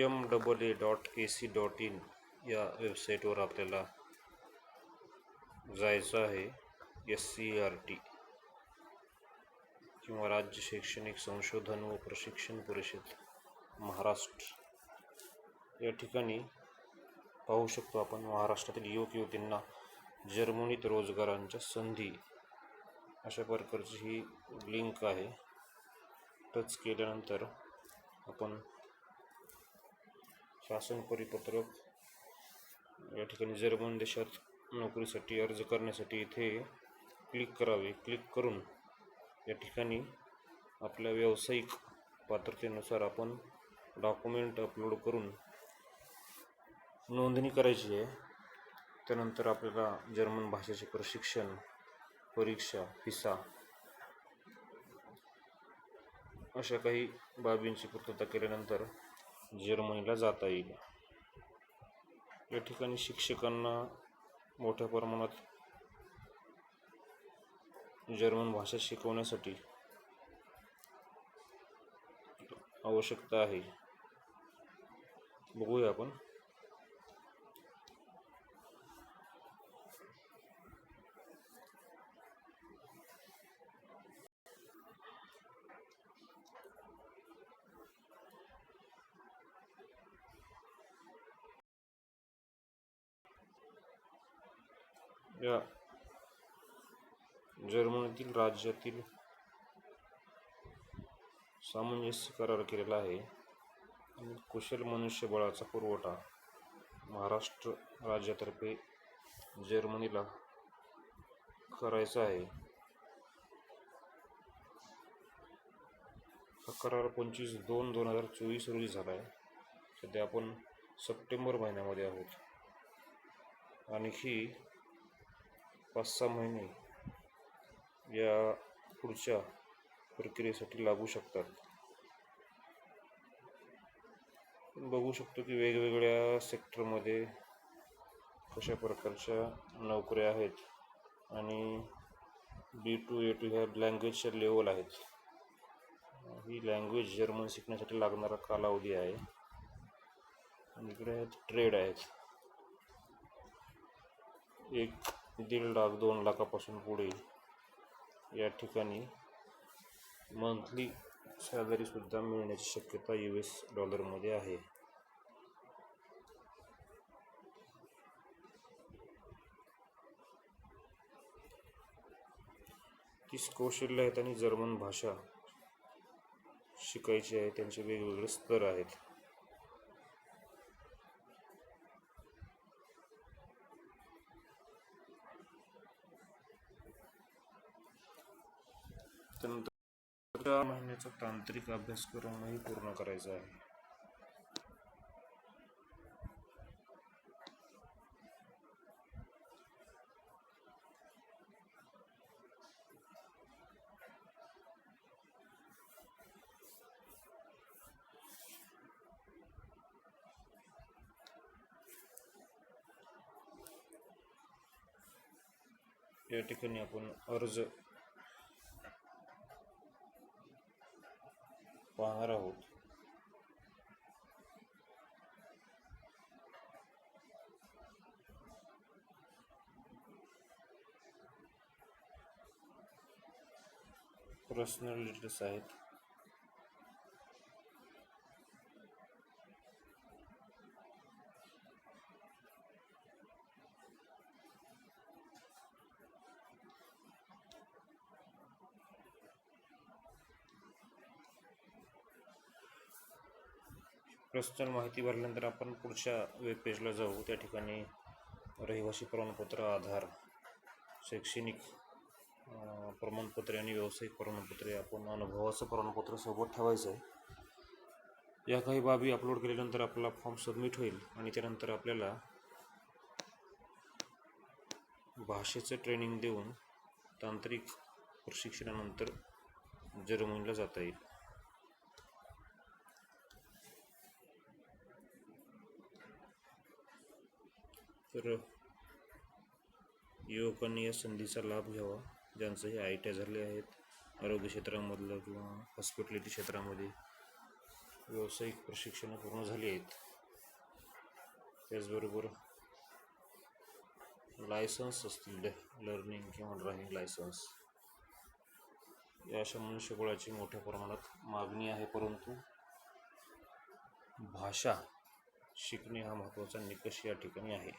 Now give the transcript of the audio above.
M double A dot A C dot in या वेबसाईटवर आपल्याला जायचं आहे एस सी आर टी किंवा राज्य शैक्षणिक संशोधन व प्रशिक्षण परिषद महाराष्ट्र. या ठिकाणी पाहू शकतो आपण महाराष्ट्रातील युवक युवतींना जर्मनीत रोजगारांच्या संधी. अशा प्रकारची ही लिंक आहे. टच केल्यानंतर आपण शासन परिपत्रक या ठिकाणी जर्मन देशात नोकरीसाठी अर्ज करण्यासाठी इथे क्लिक करावे. क्लिक करून या ठिकाणी आपल्या व्यावसायिक पात्रतेनुसार आपण डॉक्युमेंट अपलोड करून नोंदणी करायची आहे. त्यानंतर आपल्याला जर्मन भाषेचे प्रशिक्षण परीक्षा फिसा अशा काही बाबींची पूर्तता केल्यानंतर जर्मनीला जाता येईल. या ठिकाणी शिक्षकांना मोठ्या प्रमाणात जर्मन भाषा शिकवण्यासाठी आवश्यकता आहे. बघूया आपण. या जर्मनीतील राज्यातील सामंजस्य करार केलेला आहे. आणि कुशल मनुष्यबळाचा पुरवठा महाराष्ट्र राज्यातर्फे जर्मनीला करायचा आहे. हा करार पंचवीस दोन दोन हजार चोवीस रोजी झाला आहे सध्या आपण सप्टेंबर महिन्यामध्ये आहोत. आणखी पाच सहा महिने या पुढच्या प्रक्रियेसाठी लागू शकतात. बघू शकतो की वेगवेगळ्या सेक्टरमध्ये कशा प्रकारच्या नोकऱ्या आहेत आणि बी टू ए टू ह्या लँग्वेजच्या लेवल आहेत. ही लँग्वेज जर्मन शिकण्यासाठी लागणारा कालावधी आहे. आणि इकडे आहेत ट्रेड आहेत. एक दीड लाख दोन लाखापासून पुढे या ठिकाणी मंथली सॅलरीसुद्धा मिळण्याची शक्यता यू एस डॉलरमध्ये आहे. तीस कौशल्य आहेत आणि जर्मन भाषा शिकायची आहे त्यांचे वेगवेगळे स्तर आहेत. सहा महिन्याचा तांत्रिक अभ्यासक्रमही पूर्ण करायचा आहे. या ठिकाणी आपण अर्ज पाहणार आहोत पर्सनल डिटेल्स आहेत पर्सनल माहिती भरल्यानंतर आपण पुढच्या वेबपेजला जाऊ. त्या ठिकाणी रहिवासी प्रमाणपत्र आधार शैक्षणिक प्रमाणपत्रे आणि व्यावसायिक प्रमाणपत्रे आपण अनुभवाचं प्रमाणपत्र सोबत ठेवायचं आहे. या काही बाबी अपलोड केल्यानंतर आपला फॉर्म सबमिट होईल आणि त्यानंतर आपल्याला भाषेचं ट्रेनिंग देऊन तांत्रिक प्रशिक्षणानंतर जर्मनीला जाता येईल. तर युवकांनी या संधीचा लाभ घ्यावा. ज्यांचंही आय टी झाले आहेत आरोग्य क्षेत्रामधलं किंवा हॉस्पिटॅलिटी क्षेत्रामध्ये व्यावसायिक प्रशिक्षणं पूर्ण झाली आहेत. त्याचबरोबर लायसन्स असतील लर्निंग किंवा ड्रायव्हिंग लायसन्स या अशा मनुष्यबळाची मोठ्या प्रमाणात मागणी आहे परंतु भाषा शिकणे हा महत्त्वाचा निकष या ठिकाणी आहे.